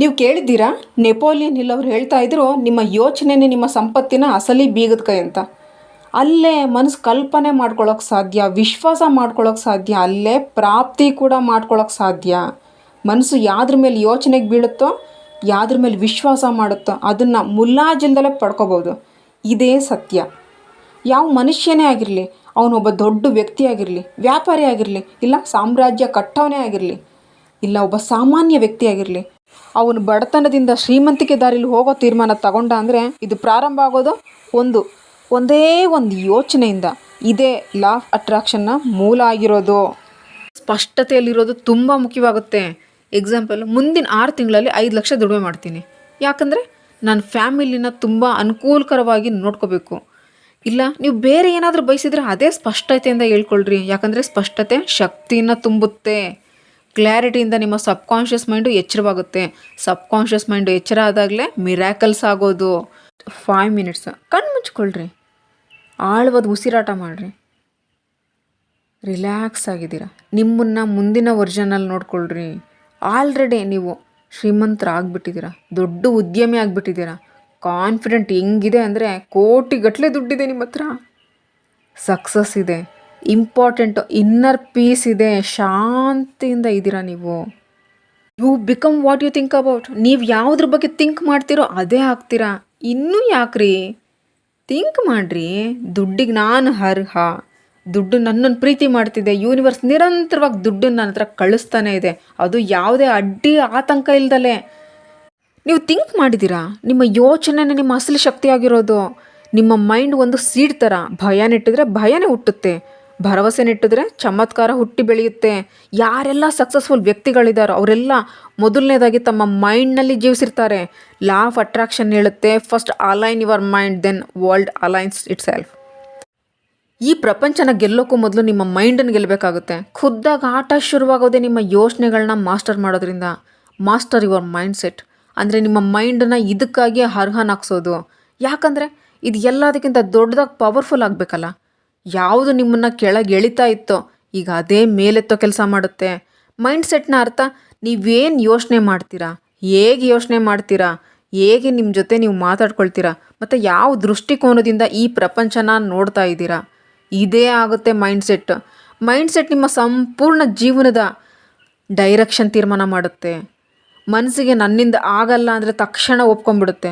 ನೀವು ಕೇಳಿದ್ದೀರಾ? Napoleon hill ಅವ್ರು ಹೇಳ್ತಾ ಇದ್ರು, ನಿಮ್ಮ ಯೋಚನೆನೇ ನಿಮ್ಮ ಸಂಪತ್ತಿನ ಅಸಲಿ ಬೀಗದ ಕೈ ಅಂತ. ಅಲ್ಲೇ ಮನಸ್ಸು ಕಲ್ಪನೆ ಮಾಡ್ಕೊಳ್ಳೋಕೆ ಸಾಧ್ಯ, ವಿಶ್ವಾಸ ಮಾಡ್ಕೊಳ್ಳೋಕೆ ಸಾಧ್ಯ, ಅಲ್ಲೇ ಪ್ರಾಪ್ತಿ ಕೂಡ ಮಾಡ್ಕೊಳ್ಳೋಕೆ ಸಾಧ್ಯ. ಮನಸ್ಸು ಯಾವ್ದ್ರ ಮೇಲೆ ಯೋಚನೆಗೆ ಬೀಳುತ್ತೋ, ಯಾವ್ದ್ರ ಮೇಲೆ ವಿಶ್ವಾಸ ಮಾಡುತ್ತೋ, ಅದನ್ನು ಮುಲಾಜಿಲ್ದಲೇ ಪಡ್ಕೋಬೋದು. ಇದೇ ಸತ್ಯ. ಯಾವ ಮನುಷ್ಯನೇ ಆಗಿರಲಿ ಅವನೊಬ್ಬ ದೊಡ್ಡ ವ್ಯಕ್ತಿ ಆಗಿರಲಿ, ವ್ಯಾಪಾರಿ ಆಗಿರಲಿ, ಇಲ್ಲ ಸಾಮ್ರಾಜ್ಯ ಕಟ್ಟವನೇ ಆಗಿರಲಿ, ಇಲ್ಲ ಒಬ್ಬ ಸಾಮಾನ್ಯ ವ್ಯಕ್ತಿ ಆಗಿರಲಿ ಅವನು ಬಡತನದಿಂದ ಶ್ರೀಮಂತಿಕೆ ದಾರಿಲಿ ಹೋಗೋ ತೀರ್ಮಾನ ತಗೊಂಡ ಅಂದರೆ ಇದು ಪ್ರಾರಂಭ ಆಗೋದು ಒಂದು. ಒಂದೇ ಒಂದು ಯೋಚನೆಯಿಂದ. ಇದೇ ಲಾ ಆಫ್ ಅಟ್ರಾಕ್ಷನ್ನ ಮೂಲ ಆಗಿರೋದು. ಸ್ಪಷ್ಟತೆಯಲ್ಲಿರೋದು ತುಂಬ ಮುಖ್ಯವಾಗುತ್ತೆ. ಎಕ್ಸಾಂಪಲ್ ಮುಂದಿನ ಆರು ತಿಂಗಳಲ್ಲಿ ಐದು ಲಕ್ಷ ದುಡಿಮೆ ಮಾಡ್ತೀನಿ. ಯಾಕಂದರೆ ನನ್ನ ಫ್ಯಾಮಿಲಿನ ತುಂಬ ಅನುಕೂಲಕರವಾಗಿ ನೋಡ್ಕೋಬೇಕು. ಇಲ್ಲ, ನೀವು ಬೇರೆ ಏನಾದರೂ ಬಯಸಿದ್ರೆ ಅದೇ ಸ್ಪಷ್ಟತೆಯಿಂದ ಹೇಳ್ಕೊಳ್ರಿ. ಯಾಕಂದರೆ ಸ್ಪಷ್ಟತೆ ಶಕ್ತಿಯನ್ನು ತುಂಬುತ್ತೆ. ಕ್ಲಾರಿಟಿಯಿಂದ ನಿಮ್ಮ ಸಬ್ಕಾನ್ಷಿಯಸ್ ಮೈಂಡು ಎಚ್ಚರವಾಗುತ್ತೆ. ಸಬ್ಕಾನ್ಷಿಯಸ್ ಮೈಂಡು ಎಚ್ಚರ ಆದಾಗಲೇ ಮಿರಾಕಲ್ಸ್ ಆಗೋದು. ಫೈವ್ ಮಿನಿಟ್ಸ್ ಕಣ್ಣು ಮುಚ್ಕೊಳ್ರಿ. ಆಳವಾದ ಉಸಿರಾಟ ಮಾಡಿರಿ. ರಿಲ್ಯಾಕ್ಸ್ ಆಗಿದ್ದೀರಾ. ನಿಮ್ಮನ್ನು ಮುಂದಿನ ವರ್ಷನಲ್ಲಿ ನೋಡ್ಕೊಳ್ರಿ. ಆಲ್ರೆಡಿ ನೀವು ಶ್ರೀಮಂತರಾಗ್ಬಿಟ್ಟಿದ್ದೀರಾ. ದೊಡ್ಡ ಉದ್ಯಮಿ ಆಗಿಬಿಟ್ಟಿದ್ದೀರಾ. ಕಾನ್ಫಿಡೆಂಟ್ ಹೆಂಗಿದೆ ಅಂದರೆ ಕೋಟಿಗಟ್ಟಲೆ ದುಡ್ಡಿದೆ ನಿಮ್ಮ ಹತ್ರ ಸಕ್ಸಸ್ ಇದೆ. ಇಂಪಾರ್ಟೆಂಟು ಇನ್ನರ್ ಪೀಸ್ ಇದೆ, ಶಾಂತಿಯಿಂದ ಇದ್ದೀರಾ ನೀವು? You become what you think about ನೀವು ಯಾವುದ್ರ ಬಗ್ಗೆ ಥಿಂಕ್ ಮಾಡ್ತೀರೋ ಅದೇ ಆಗ್ತೀರಾ. ಇನ್ನೂ ಯಾಕ್ರಿ? ಥಿಂಕ್ ಮಾಡಿರಿ. ದುಡ್ಡಿಗೆ ನಾನು ಅರ್ಹ. ದುಡ್ಡು ನನ್ನನ್ನು ಪ್ರೀತಿ ಮಾಡ್ತಿದೆ. ಯೂನಿವರ್ಸ್ ನಿರಂತರವಾಗಿ ದುಡ್ಡನ್ನು ನನ್ನ ಹತ್ರ ಕಳಿಸ್ತಾನೆ ಇದೆ. ಅದು ಯಾವುದೇ ಅಡ್ಡಿ, ಆತಂಕ ಇಲ್ದಲೆ. ನೀವು ಥಿಂಕ್ ಮಾಡಿದ್ದೀರಾ? ನಿಮ್ಮ ಯೋಚನೆನೇ ನಿಮ್ಮ ಅಸಲಿ ಶಕ್ತಿಯಾಗಿರೋದು ನಿಮ್ಮ ಮೈಂಡ್ ಒಂದು ಸೀಡ್ ಥರ ಭಯ ನೆಟ್ಟಿದ್ರೆ ಭಯನೇ ಹುಟ್ಟುತ್ತೆ. ಭರವಸೆ ನೆಟ್ಟಿದ್ರೆ ಚಮತ್ಕಾರ ಹುಟ್ಟಿ ಬೆಳೆಯುತ್ತೆ. ಯಾರೆಲ್ಲ ಸಕ್ಸಸ್ಫುಲ್ ವ್ಯಕ್ತಿಗಳಿದ್ದಾರೋ ಅವರೆಲ್ಲ ಮೊದಲನೇದಾಗಿ ತಮ್ಮ ಮೈಂಡ್ನಲ್ಲಿ ಜೀವಿಸಿರ್ತಾರೆ. ಲಾ ಆಫ್ ಅಟ್ರಾಕ್ಷನ್ ಹೇಳುತ್ತೆ. First align your mind then world aligns itself ಈ ಪ್ರಪಂಚನ ಗೆಲ್ಲೋಕ್ಕೂ ಮೊದಲು ನಿಮ್ಮ ಮೈಂಡನ್ನು ಗೆಲ್ಲಬೇಕಾಗುತ್ತೆ. ಖುದ್ದಾಗಿ ಆಟ ಶುರುವಾಗೋದೇ ನಿಮ್ಮ ಯೋಚನೆಗಳನ್ನ ಮಾಸ್ಟರ್ ಮಾಡೋದ್ರಿಂದ. ಮಾಸ್ಟರ್ ಯುವರ್ ಮೈಂಡ್ ಸೆಟ್ ಅಂದರೆ ನಿಮ್ಮ ಮೈಂಡನ್ನು ಇದಕ್ಕಾಗಿ ಅರ್ಹನಾಗ್ಸೋದು. ಯಾಕಂದರೆ ಇದು ಎಲ್ಲದಕ್ಕಿಂತ ದೊಡ್ಡದಾಗಿ ಪವರ್ಫುಲ್ ಆಗಬೇಕಲ್ಲ. ಯಾವುದು ನಿಮ್ಮನ್ನು ಕೆಳಗೆ ಎಳಿತಾ ಇತ್ತೋ, ಈಗ ಅದೇ ಮೇಲೆತ್ತೋ ಕೆಲಸ ಮಾಡುತ್ತೆ. ಮೈಂಡ್ ಸೆಟ್ನ ಅರ್ಥ, ನೀವೇನು ಯೋಚನೆ ಮಾಡ್ತೀರಾ? ಹೇಗೆ ಯೋಚನೆ ಮಾಡ್ತೀರಾ? ಹೇಗೆ ನಿಮ್ಮ ಜೊತೆ ನೀವು ಮಾತಾಡ್ಕೊಳ್ತೀರಾ? ಮತ್ತು ಯಾವ ದೃಷ್ಟಿಕೋನದಿಂದ ಈ ಪ್ರಪಂಚನ ನೋಡ್ತಾ ಇದ್ದೀರಾ? ಇದೇ ಆಗುತ್ತೆ ಮೈಂಡ್ ಸೆಟ್ ಮೈಂಡ್ ಸೆಟ್ ನಿಮ್ಮ ಸಂಪೂರ್ಣ ಜೀವನದ ಡೈರೆಕ್ಷನ್ ತೀರ್ಮಾನ ಮಾಡುತ್ತೆ. ಮನಸ್ಸಿಗೆ ನನ್ನಿಂದ ಆಗಲ್ಲ ಅಂದರೆ ತಕ್ಷಣ ಒಪ್ಕೊಂಡ್ಬಿಡುತ್ತೆ.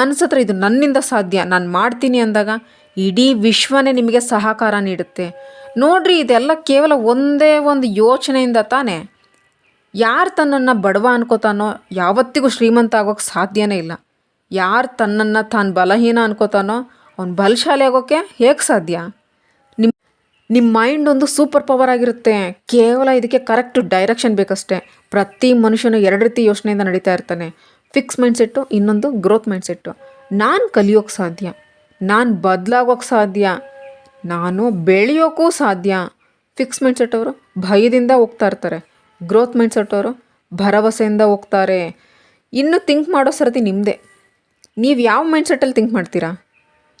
ಮನಸ್ಸು ಹತ್ರ ಇದು ನನ್ನಿಂದ ಸಾಧ್ಯ. ನಾನು ಮಾಡ್ತೀನಿ ಅಂದಾಗ ಇಡೀ ವಿಶ್ವನೇ ನಿಮಗೆ ಸಹಕಾರ ನೀಡುತ್ತೆ. ನೋಡ್ರಿ, ಇದೆಲ್ಲ ಕೇವಲ ಒಂದೇ ಒಂದು ಯೋಚನೆಯಿಂದ ತಾನೇ. ಯಾರು ತನ್ನನ್ನು ಬಡವ ಅನ್ಕೋತಾನೋ, ಯಾವತ್ತಿಗೂ ಶ್ರೀಮಂತ ಆಗೋಕ್ಕೆ ಸಾಧ್ಯನೇ ಇಲ್ಲ. ಯಾರು ತನ್ನನ್ನು ತಾನು ಬಲಹೀನ ಅನ್ಕೋತಾನೋ, ಅವ್ನು ಬಲಶಾಲಿ ಆಗೋಕ್ಕೆ ಹೇಗೆ ಸಾಧ್ಯ? ನಿಮ್ಮ ನಿಮ್ಮ ಮೈಂಡ್ ಒಂದು ಸೂಪರ್ ಪವರ್ ಆಗಿರುತ್ತೆ. ಕೇವಲ ಇದಕ್ಕೆ ಕರೆಕ್ಟ್ ಡೈರೆಕ್ಷನ್ ಬೇಕಷ್ಟೇ. ಪ್ರತಿ ಮನುಷ್ಯನು ಎರಡು ರೀತಿ ಯೋಚನೆಯಿಂದ ನಡೀತಾ ಇರ್ತಾನೆ. ಫಿಕ್ಸ್ ಮೈಂಡ್ಸೆಟ್ಟು ಇನ್ನೊಂದು ಗ್ರೋತ್ ಮೈಂಡ್ಸೆಟ್ಟು ನಾನು ಕಲಿಯೋಕ್ಕೆ ಸಾಧ್ಯ, ನಾನು ಬದಲಾಗೋಕ್ಕೆ ಸಾಧ್ಯ, ನಾನು ಬೆಳೆಯೋಕ್ಕೂ ಸಾಧ್ಯ. ಫಿಕ್ಸ್ ಮೈಂಡ್ಸೆಟ್ ಅವರು ಭಯದಿಂದ ಹೋಗ್ತಾ ಇರ್ತಾರೆ. ಗ್ರೋತ್ ಮೈಂಡ್ಸೆಟ್ ಅವರು ಭರವಸೆಯಿಂದ ಹೋಗ್ತಾರೆ. ಇನ್ನು ಥಿಂಕ್ ಮಾಡೋ ಸರತಿ ನಿಮ್ಮದೇ ನೀವು ಯಾವ ಮೈಂಡ್ಸೆಟ್ಟಲ್ಲಿ ಥಿಂಕ್ ಮಾಡ್ತೀರಾ?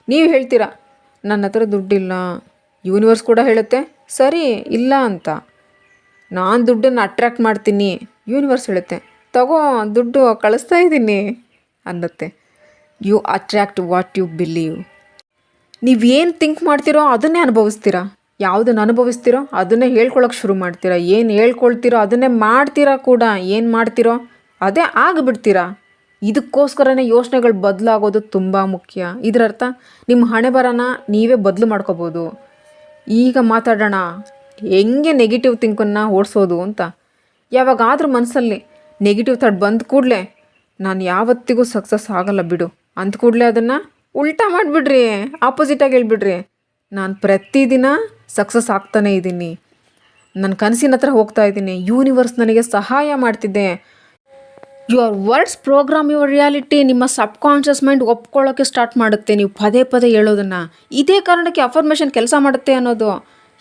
ನೀವು ಹೇಳ್ತೀರಾ, ನನ್ನ ಹತ್ರ ದುಡ್ಡಿಲ್ಲ ಯೂನಿವರ್ಸ್ ಕೂಡ ಹೇಳುತ್ತೆ, ಸರಿ, ಇಲ್ಲ ಅಂತ. ನಾನು ದುಡ್ಡನ್ನು ಅಟ್ರ್ಯಾಕ್ಟ್ ಮಾಡ್ತೀನಿ ಯೂನಿವರ್ಸ್ ಹೇಳುತ್ತೆ. ತಗೋ, ದುಡ್ಡು ಕಳಿಸ್ತಾ ಇದ್ದೀನಿ ಅನ್ನತ್ತೆ. You attract what you believe ನೀವೇನು ಥಿಂಕ್ ಮಾಡ್ತೀರೋ ಅದನ್ನೇ ಅನುಭವಿಸ್ತೀರಾ? ಯಾವುದನ್ನು ಅನುಭವಿಸ್ತೀರೋ ಅದನ್ನೇ ಹೇಳ್ಕೊಳಕ್ಕೆ ಶುರು ಮಾಡ್ತೀರಾ? ಏನು ಹೇಳ್ಕೊಳ್ತೀರೋ ಅದನ್ನೇ ಮಾಡ್ತೀರಾ ಕೂಡ? ಏನು ಮಾಡ್ತೀರೋ ಅದೇ ಆಗಿಬಿಡ್ತೀರಾ? ಇದಕ್ಕೋಸ್ಕರನೇ ಯೋಚನೆಗಳು ಬದಲಾಗೋದು ತುಂಬ ಮುಖ್ಯ. ಇದರರ್ಥ ನಿಮ್ಮ ಹಣೆ ಬರನ ನೀವೇ ಬದಲು ಮಾಡ್ಕೋಬೋದು. ಈಗ ಮಾತಾಡೋಣ. ಹೆಂಗೆ ನೆಗೆಟಿವ್ ಥಿಂಕನ್ನು ಓಡಿಸೋದು ಅಂತ. ಯಾವಾಗಾದರೂ ಮನಸ್ಸಲ್ಲಿ ನೆಗೆಟಿವ್ ಥಾಟ್ ಬಂದ ಕೂಡಲೇ ನಾನು ಯಾವತ್ತಿಗೂ ಸಕ್ಸಸ್ ಆಗಲ್ಲ ಬಿಡು. ಅಂತ ಕೂಡಲೇ ಅದನ್ನು ಉಲ್ಟಾ ಮಾಡಿಬಿಡ್ರಿ. ಆಪೋಸಿಟಾಗಿ ಹೇಳ್ಬಿಡ್ರಿ. ನಾನು ಪ್ರತಿದಿನ ಸಕ್ಸಸ್ ಆಗ್ತಾನೇ ಇದ್ದೀನಿ. ನನ್ನ ಕನಸಿನ ಹತ್ರ ಹೋಗ್ತಾ ಇದ್ದೀನಿ. ಯೂನಿವರ್ಸ್ ನನಗೆ ಸಹಾಯ ಮಾಡ್ತಿದ್ದೆ your words program your reality ನಿಮ್ಮ ಸಬ್ ಕಾನ್ಷಿಯಸ್ ಮೈಂಡ್ ಒಪ್ಕೊಳ್ಳೋಕ್ಕೆ ಸ್ಟಾರ್ಟ್ ಮಾಡುತ್ತೆ. ನೀವು ಪದೇ ಪದೇ ಹೇಳೋದನ್ನು. ಇದೇ ಕಾರಣಕ್ಕೆ ಅಫರ್ಮೇಷನ್ ಕೆಲಸ ಮಾಡುತ್ತೆ ಅನ್ನೋದು.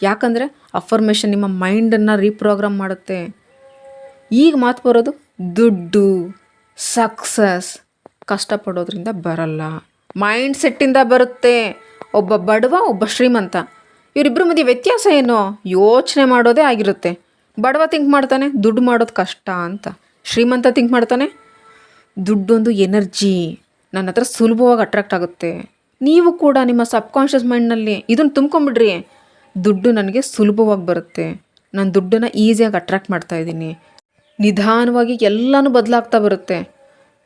ಯಾಕಂದರೆ ಅಫರ್ಮೇಷನ್ ನಿಮ್ಮ ಮೈಂಡನ್ನು ರೀಪ್ರೋಗ್ರಾಮ್ ಮಾಡುತ್ತೆ. ಈಗ ಮಾತು ಬರೋದು ದುಡ್ಡು ಸಕ್ಸಸ್ ಕಷ್ಟಪಡೋದ್ರಿಂದ ಬರಲ್ಲ. ಮೈಂಡ್ ಸೆಟ್ಟಿಂದ ಬರುತ್ತೆ. ಒಬ್ಬ ಬಡವ, ಒಬ್ಬ ಶ್ರೀಮಂತ. ಇವರಿಬ್ಬರ ಮಧ್ಯೆ ವ್ಯತ್ಯಾಸ ಏನು? ಯೋಚನೆ ಮಾಡೋದೇ ಆಗಿರುತ್ತೆ. ಬಡವ ಥಿಂಕ್ ಮಾಡ್ತಾನೆ, ದುಡ್ಡು ಮಾಡೋದು ಕಷ್ಟ ಅಂತ. ಶ್ರೀಮಂತ ಥಿಂಕ್ ಮಾಡ್ತಾನೆ ದುಡ್ಡೊಂದು ಎನರ್ಜಿ ನನ್ನ ಹತ್ರ ಸುಲಭವಾಗಿ ಅಟ್ರಾಕ್ಟ್ ಆಗುತ್ತೆ. ನೀವು ಕೂಡ ನಿಮ್ಮ ಸಬ್ಕಾನ್ಷಿಯಸ್ ಮೈಂಡ್ನಲ್ಲಿ ಇದನ್ನು ತುಂಬ್ಕೊಂಬಿಡ್ರಿ ದುಡ್ಡು ನನಗೆ ಸುಲಭವಾಗಿ ಬರುತ್ತೆ. ನಾನು ದುಡ್ಡನ್ನು ಈಸಿಯಾಗಿ ಅಟ್ರಾಕ್ಟ್ ಮಾಡ್ತಾ ಇದ್ದೀನಿ. ನಿಧಾನವಾಗಿ ಎಲ್ಲನೂ ಬದಲಾಗ್ತಾ ಬರುತ್ತೆ.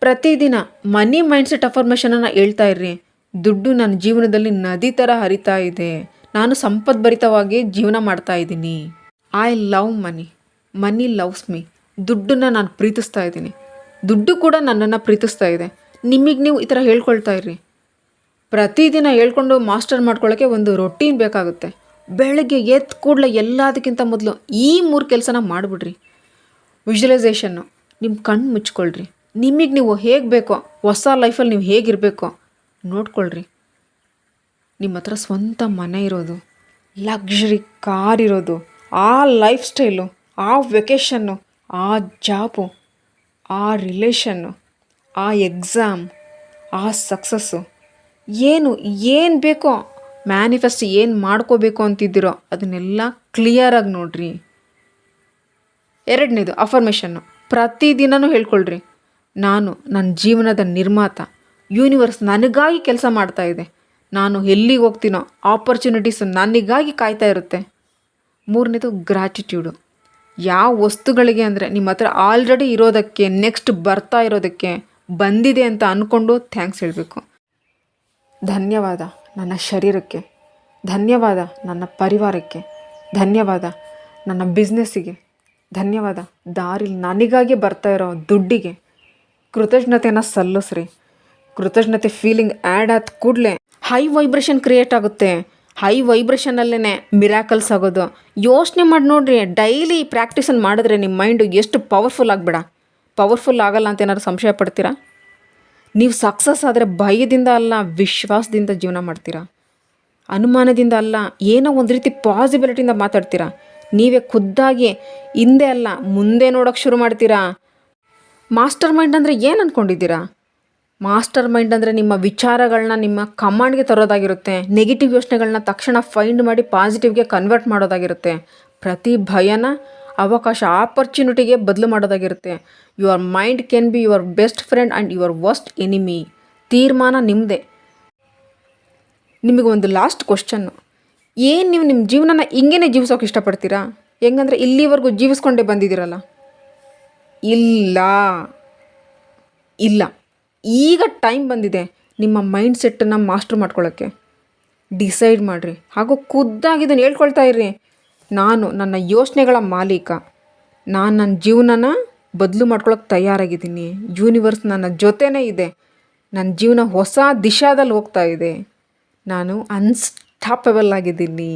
ಪ್ರತಿದಿನ ಮನಿ ಮೈಂಡ್ಸೆಟ್ ಅಫರ್ಮೇಷನನ್ನು ಹೇಳ್ತಾ ಇರ್ರಿ. ದುಡ್ಡು ನನ್ನ ಜೀವನದಲ್ಲಿ ನದಿ ಥರ ಹರಿತಾ ಇದೆ. ನಾನು ಸಂಪದ್ಭರಿತವಾಗಿ ಜೀವನ ಮಾಡ್ತಾ ಇದ್ದೀನಿ. I love money money loves me ದುಡ್ಡನ್ನು ನಾನು ಪ್ರೀತಿಸ್ತಾ ಇದ್ದೀನಿ. ದುಡ್ಡು ಕೂಡ ನನ್ನನ್ನು ಪ್ರೀತಿಸ್ತಾ ಇದೆ. ನಿಮಗೆ ನೀವು ಈ ಥರ ಹೇಳ್ಕೊಳ್ತಾ ಇರ್ರಿ. ಪ್ರತಿದಿನ ಹೇಳ್ಕೊಂಡು ಮಾಸ್ಟರ್ ಮಾಡ್ಕೊಳ್ಳೋಕ್ಕೆ ಒಂದು ರೊಟ್ಟೀನ್ ಬೇಕಾಗುತ್ತೆ. ಬೆಳಗ್ಗೆ ಎದ್ದು ಕೂಡಲೇ ಎಲ್ಲದಕ್ಕಿಂತ ಮೊದಲು ಈ ಮೂರು ಕೆಲಸನ ಮಾಡಿಬಿಡ್ರಿ. ವಿಜುವಲೈಸೇಷನ್ನು ನಿಮ್ಮ ಕಣ್ಣು ಮುಚ್ಕೊಳ್ರಿ. ನಿಮಗೆ ನೀವು ಹೇಗೆ ಬೇಕೋ, ಹೊಸ ಲೈಫಲ್ಲಿ ನೀವು ಹೇಗಿರಬೇಕೋ, ನೋಡ್ಕೊಳ್ರಿ. ನಿಮ್ಮ ಹತ್ರ ಸ್ವಂತ ಮನೆ ಇರೋದು, ಲಕ್ಸುರಿ ಕಾರ್ ಇರೋದು, ಆ ಲೈಫ್ ಸ್ಟೈಲು, ಆ ವೆಕೇಷನ್ನು, ಆ ಜಾಬು, ಆ ರಿಲೇಷನ್ನು, ಆ ಎಕ್ಸಾಮ್, ಆ ಸಕ್ಸಸ್ಸು, ಏನು ಏನು ಬೇಕೋ, ಮ್ಯಾನಿಫೆಸ್ಟ್ ಏನು ಮಾಡ್ಕೋಬೇಕು ಅಂತಿದ್ದೀರೋ, ಅದನ್ನೆಲ್ಲ ಕ್ಲಿಯರಾಗಿ ನೋಡ್ರಿ. ಎರಡನೇದು ಅಫರ್ಮೇಷನ್ನು ಪ್ರತಿದಿನವೂ ಹೇಳ್ಕೊಳ್ರಿ. ನಾನು ನನ್ನ ಜೀವನದ ನಿರ್ಮಾತ. ಯೂನಿವರ್ಸ್ ನನಗಾಗಿ ಕೆಲಸ ಮಾಡ್ತಾ ಇದೆ. ನಾನು ಎಲ್ಲಿಗೆ ಹೋಗ್ತೀನೋ ಆಪರ್ಚುನಿಟೀಸ್ ನನಗಾಗಿ ಕಾಯ್ತಾ ಇರುತ್ತೆ. ಮೂರನೇದು ಗ್ರ್ಯಾಟಿಟ್ಯೂಡು ಯಾವ ವಸ್ತುಗಳಿಗೆ ಅಂದರೆ ನಿಮ್ಮ ಹತ್ರ ಆಲ್ರೆಡಿ ಇರೋದಕ್ಕೆ ನೆಕ್ಸ್ಟ್ ಬರ್ತಾ ಇರೋದಕ್ಕೆ ಬಂದಿದೆ ಅಂತ ಅಂದ್ಕೊಂಡು ಥ್ಯಾಂಕ್ಸ್ ಹೇಳಬೇಕು. ಧನ್ಯವಾದ ನನ್ನ ಶರೀರಕ್ಕೆ. ಧನ್ಯವಾದ ನನ್ನ ಪರಿವಾರಕ್ಕೆ. ಧನ್ಯವಾದ ನನ್ನ ಬಿಸ್ನೆಸ್ಸಿಗೆ ಧನ್ಯವಾದ. ದಾರಿಲಿ ನನಗಾಗಿ ಬರ್ತಾ ಇರೋ ದುಡ್ಡಿಗೆ ಕೃತಜ್ಞತೆನ ಸಲ್ಲಿಸ್ರಿ. ಕೃತಜ್ಞತೆ ಫೀಲಿಂಗ್ ಆ್ಯಡ್ ಆದ ಕೂಡಲೇ ಹೈ ವೈಬ್ರೇಷನ್ ಕ್ರಿಯೇಟ್ ಆಗುತ್ತೆ. ಹೈ ವೈಬ್ರೇಷನಲ್ಲೇ ಮಿರಾಕಲ್ಸ್ ಆಗೋದು. ಯೋಚನೆ ಮಾಡಿ ನೋಡ್ರಿ ಡೈಲಿ ಪ್ರಾಕ್ಟೀಸನ್ನು ಮಾಡಿದ್ರೆ ನಿಮ್ಮ ಮೈಂಡು ಎಷ್ಟು ಪವರ್ಫುಲ್ ಆಗಬೇಡ. ಪವರ್ಫುಲ್ ಆಗಲ್ಲ ಅಂತ ಏನಾದ್ರು ಸಂಶಯ ಪಡ್ತೀರಾ? ನೀವು ಸಕ್ಸಸ್ ಆದರೆ ಭಯದಿಂದ ಅಲ್ಲ, ವಿಶ್ವಾಸದಿಂದ ಜೀವನ ಮಾಡ್ತೀರಾ? ಅನುಮಾನದಿಂದ ಅಲ್ಲ, ಏನೋ ಒಂದು ರೀತಿ ಪಾಸಿಬಿಲಿಟಿಯಿಂದ ಮಾತಾಡ್ತೀರಾ? ನೀವೇ ಖುದ್ದಾಗಿ ಹಿಂದೆ ಅಲ್ಲ, ಮುಂದೆ ನೋಡೋಕ್ಕೆ ಶುರು ಮಾಡ್ತೀರಾ? ಮಾಸ್ಟರ್ ಮೈಂಡ್ ಅಂದರೆ ಏನು ಅಂದ್ಕೊಂಡಿದ್ದೀರಾ ಮಾಸ್ಟರ್ ಮೈಂಡ್ ಅಂದರೆ ನಿಮ್ಮ ವಿಚಾರಗಳನ್ನ ನಿಮ್ಮ ಕಮಾಂಡ್ಗೆ ತರೋದಾಗಿರುತ್ತೆ. ನೆಗೆಟಿವ್ ಯೋಚನೆಗಳನ್ನ ತಕ್ಷಣ ಫೈಂಡ್ ಮಾಡಿ ಪಾಸಿಟಿವ್ಗೆ ಕನ್ವರ್ಟ್ ಮಾಡೋದಾಗಿರುತ್ತೆ. ಪ್ರತಿ ಭಯನ ಅವಕಾಶ ಆಪರ್ಚುನಿಟಿಗೆ ಬದಲು ಮಾಡೋದಾಗಿರುತ್ತೆ. Your mind can be your best friend and your worst enemy ತೀರ್ಮಾನ ನಿಮ್ಮದೇ ನಿಮಗೆ ಒಂದು ಲಾಸ್ಟ್ ಕ್ವಶನ್ನು ಏನು ನೀವು ನಿಮ್ಮ ಜೀವನನ ಹಿಂಗೇನೆ ಜೀವಿಸೋಕೆ ಇಷ್ಟಪಡ್ತೀರಾ? ಹೆಂಗಂದ್ರೆ ಇಲ್ಲಿವರೆಗೂ ಜೀವಿಸ್ಕೊಂಡೇ ಬಂದಿದ್ದೀರಲ್ಲ? ಇಲ್ಲ. ಇಲ್ಲ. ಈಗ ಟೈಮ್ ಬಂದಿದೆ ನಿಮ್ಮ ಮೈಂಡ್ ಸೆಟ್ಟನ್ನು ಮಾಸ್ಟರ್ ಮಾಡ್ಕೊಳ್ಳೋಕ್ಕೆ ಡಿಸೈಡ್ ಮಾಡಿರಿ. ಹಾಗೂ ಖುದ್ದಾಗಿ ಇದನ್ನು ಹೇಳ್ಕೊಳ್ತಾ ಇರ್ರಿ. ನಾನು ನನ್ನ ಯೋಚನೆಗಳ ಮಾಲೀಕ. ನಾನು ನನ್ನ ಜೀವನನ ಬದಲು ಮಾಡ್ಕೊಳಕ್ಕೆ ತಯಾರಾಗಿದ್ದೀನಿ. ಯೂನಿವರ್ಸ್ ನನ್ನ ಜೊತೆನೇ ಇದೆ. ನನ್ನ ಜೀವನ ಹೊಸ ದಿಶಾದಲ್ಲಿ ಹೋಗ್ತಾ ಇದೆ. ನಾನು ಅನ್ಸ್ಟಾಪಬಲ್ ಆಗಿದ್ದೀನಿ.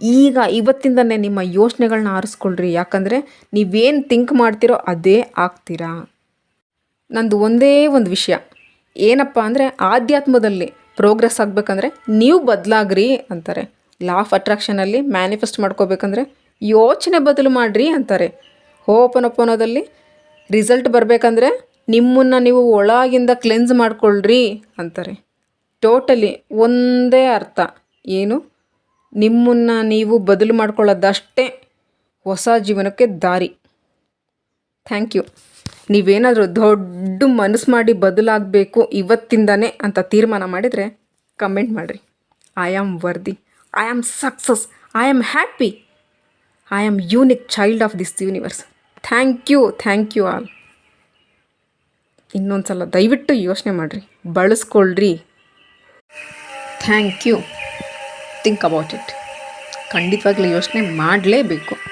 ಈಗ ಇವತ್ತಿಂದನೇ ನಿಮ್ಮ ಯೋಚನೆಗಳನ್ನ ಆರಿಸ್ಕೊಳ್ರಿ. ಯಾಕಂದರೆ ನೀವೇನು ಥಿಂಕ್ ಮಾಡ್ತೀರೋ ಅದೇ ಆಗ್ತೀರಾ? ನಂದು ಒಂದೇ ಒಂದು ವಿಷಯ. ಏನಪ್ಪ ಅಂದರೆ ಆಧ್ಯಾತ್ಮದಲ್ಲಿ ಪ್ರೋಗ್ರೆಸ್ ಆಗಬೇಕಂದ್ರೆ ನೀವು ಬದಲಾಗ್ರಿ ಅಂತಾರೆ. ಲಾ ಆಫ್ ಅಟ್ರಾಕ್ಷನಲ್ಲಿ ಮ್ಯಾನಿಫೆಸ್ಟ್ ಮಾಡ್ಕೋಬೇಕಂದ್ರೆ ಯೋಚನೆ ಬದಲು ಮಾಡಿರಿ ಅಂತಾರೆ. ಹೋಪನೊಪ್ಪನೋದಲ್ಲಿ ರಿಸಲ್ಟ್ ಬರಬೇಕಂದ್ರೆ ನಿಮ್ಮನ್ನು ನೀವು ಒಳಗಿಂದ ಕ್ಲೆನ್ಸ್ ಮಾಡ್ಕೊಳ್ರಿ ಅಂತಾರೆ. ಟೋಟಲಿ ಒಂದೇ ಅರ್ಥ. ಏನು? ನಿಮ್ಮನ್ನು ನೀವು ಬದಲು ಮಾಡ್ಕೊಳ್ಳೋದಷ್ಟೇ ಹೊಸ ಜೀವನಕ್ಕೆ ದಾರಿ. Thank you. ನೀವೇನಾದರೂ ದೊಡ್ಡ ಮನಸ್ಸು ಮಾಡಿ ಬದಲಾಗಬೇಕು ಇವತ್ತಿಂದನೇ ಅಂತ ತೀರ್ಮಾನ ಮಾಡಿದರೆ ಕಮೆಂಟ್ ಮಾಡಿರಿ. I am worthy I am success I am happy I am unique child of this universe thank you thank you all ಇನ್ನೊಂದು ಸಲ ದಯವಿಟ್ಟು ಯೋಚನೆ ಮಾಡಿರಿ. ಬಳಸ್ಕೊಳ್ರಿ. Thank you think about it ಖಂಡಿತವಾಗ್ಲೂ ಯೋಚನೆ ಮಾಡಲೇಬೇಕು.